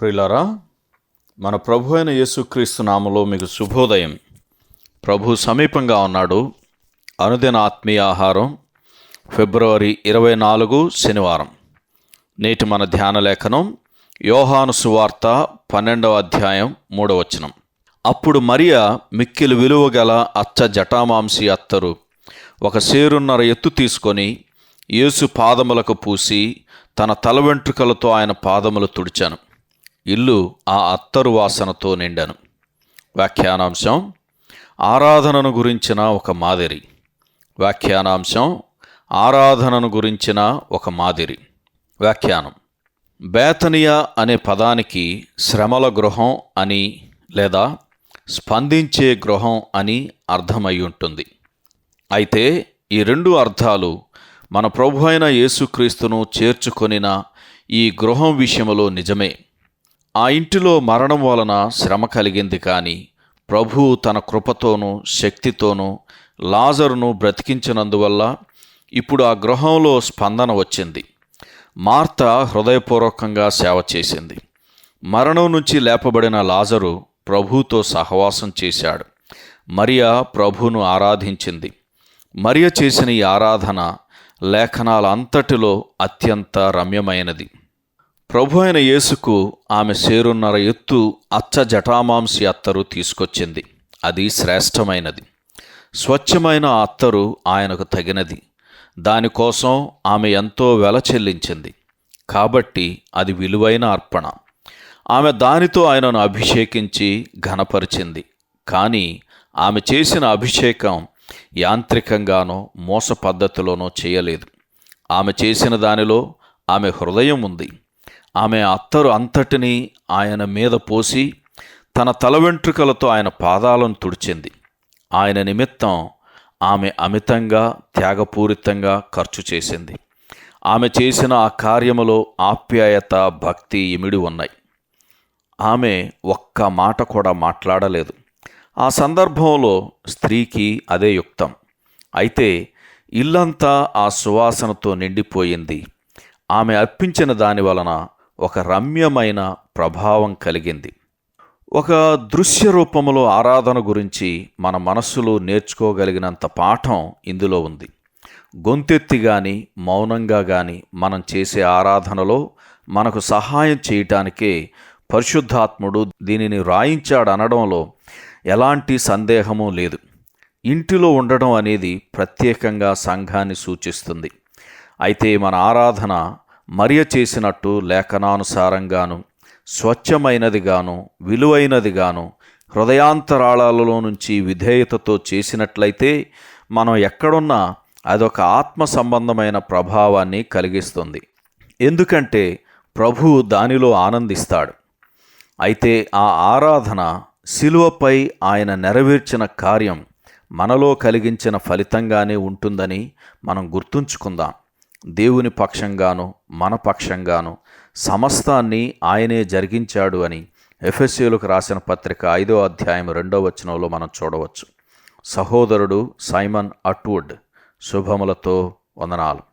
ప్రియులారా మన ప్రభు అయిన యేసుక్రీస్తు నామలో మీకు శుభోదయం. ప్రభు సమీపంగా ఉన్నాడు. అనుదిన ఆత్మీయ ఆహారం ఫిబ్రవరి ఇరవై నాలుగు శనివారం. నేటి మన ధ్యాన లేఖనం యోహాను సువార్త పన్నెండవ అధ్యాయం మూడవ వచనం. అప్పుడు మరియా మిక్కిలి విలువ గల అచ్చ జటామాంసి అత్తరు ఒక సేరున్నర ఎత్తు తీసుకొని యేసు పాదములకు పూసి తన తల వెంట్రుకలతో ఆయన పాదములు తుడిచాను. ఇల్లు ఆ అత్తరు వాసనతో నిండాను. వ్యాఖ్యానాంశం ఆరాధనను గురించిన ఒక మాదిరి. వ్యాఖ్యానాంశం ఆరాధనను గురించిన ఒక మాదిరి. వ్యాఖ్యానం బేతనియా అనే పదానికి శ్రమల గృహం అని లేదా స్పందించే గృహం అని అర్థమై ఉంటుంది అయితే ఈ రెండు అర్థాలు మన ప్రభు అయిన యేసుక్రీస్తును చేర్చుకొనిన ఈ గృహం విషయంలో నిజమే. ఆ ఇంటిలో మరణం వలన శ్రమ కలిగింది కానీ ప్రభువు తన కృపతోనూ శక్తితోనూ లాజరును బ్రతికించినందువల్ల ఇప్పుడు ఆ గృహంలో స్పందన వచ్చింది. మార్త హృదయపూర్వకంగా సేవ చేసింది. మరణం నుంచి లేపబడిన లాజరు ప్రభుతో సహవాసం చేశాడు. మరియా ప్రభును ఆరాధించింది. మరియ చేసిన ఈ ఆరాధన లేఖనాల అంతటిలో అత్యంత రమ్యమైనది. ప్రభు అయిన యేసుకు ఆమె సేరున్నర ఎత్తు అచ్చ జటామాంసి అత్తరు తీసుకొచ్చింది. అది శ్రేష్టమైనది. స్వచ్ఛమైన అత్తరు ఆయనకు తగినది. దానికోసం ఆమె ఎంతో వెల చెల్లించింది. కాబట్టి అది విలువైన అర్పణ. ఆమె దానితో ఆయనను అభిషేకించి ఘనపరిచింది. కానీ ఆమె చేసిన అభిషేకం యాంత్రికంగానో మోస పద్ధతిలోనో చేయలేదు. ఆమె చేసిన దానిలో ఆమె హృదయం ఉంది. ఆమె అత్తరు అంతటినీ ఆయన మీద పోసి తన తల వెంట్రుకలతో ఆయన పాదాలను తుడిచింది. ఆయన నిమిత్తం ఆమె అమితంగా త్యాగపూరితంగా ఖర్చు చేసింది. ఆమె చేసిన ఆ కార్యములో ఆప్యాయత భక్తి ఇమిడి ఉన్నాయి. ఆమె ఒక్క మాట కూడా మాట్లాడలేదు. ఆ సందర్భంలో స్త్రీకి అదే యుక్తం. అయితే ఇల్లంతా ఆ సువాసనతో నిండిపోయింది. ఆమె అర్పించిన దాని వలన ఒక రమ్యమైన ప్రభావం కలిగింది. ఒక దృశ్య రూపంలో ఆరాధన గురించి మన మనస్సులో నేర్చుకోగలిగినంత పాఠం ఇందులో ఉంది. గొంతెత్తి గాని మౌనంగా గాని మనం చేసే ఆరాధనలో మనకు సహాయం చేయటానికే పరిశుద్ధాత్ముడు దీనిని రాయించాడు అనడంలో ఎలాంటి సందేహము లేదు. ఇంటిలో ఉండడం అనేది ప్రత్యేకంగా సంఘాన్ని సూచిస్తుంది. అయితే మన ఆరాధన మరియ చేసినట్టు లేఖనానుసారంగాను స్వచ్ఛమైనదిగాను విలువైనదిగాను హృదయాంతరాళాలలో నుంచి విధేయతతో చేసినట్లయితే మనం ఎక్కడున్నా అదొక ఆత్మ సంబంధమైన ప్రభావాన్ని కలిగిస్తుంది. ఎందుకంటే ప్రభువు దానిలో ఆనందిస్తాడు. అయితే ఆ ఆరాధన శిలువపై ఆయన నెరవేర్చిన కార్యం మనలో కలిగించిన ఫలితంగానే ఉంటుందని మనం గుర్తుంచుకుందాం. దేవుని పక్షంగాను మన పక్షంగాను సమస్తాన్ని ఆయనే జరిగించాడు అని ఎఫ్ఎస్సీలకు రాసిన పత్రిక ఐదో అధ్యాయం రెండో వచనంలో మనం చూడవచ్చు. సహోదరుడు సైమన్ అట్వుడ్ శుభములతో వందనాలు.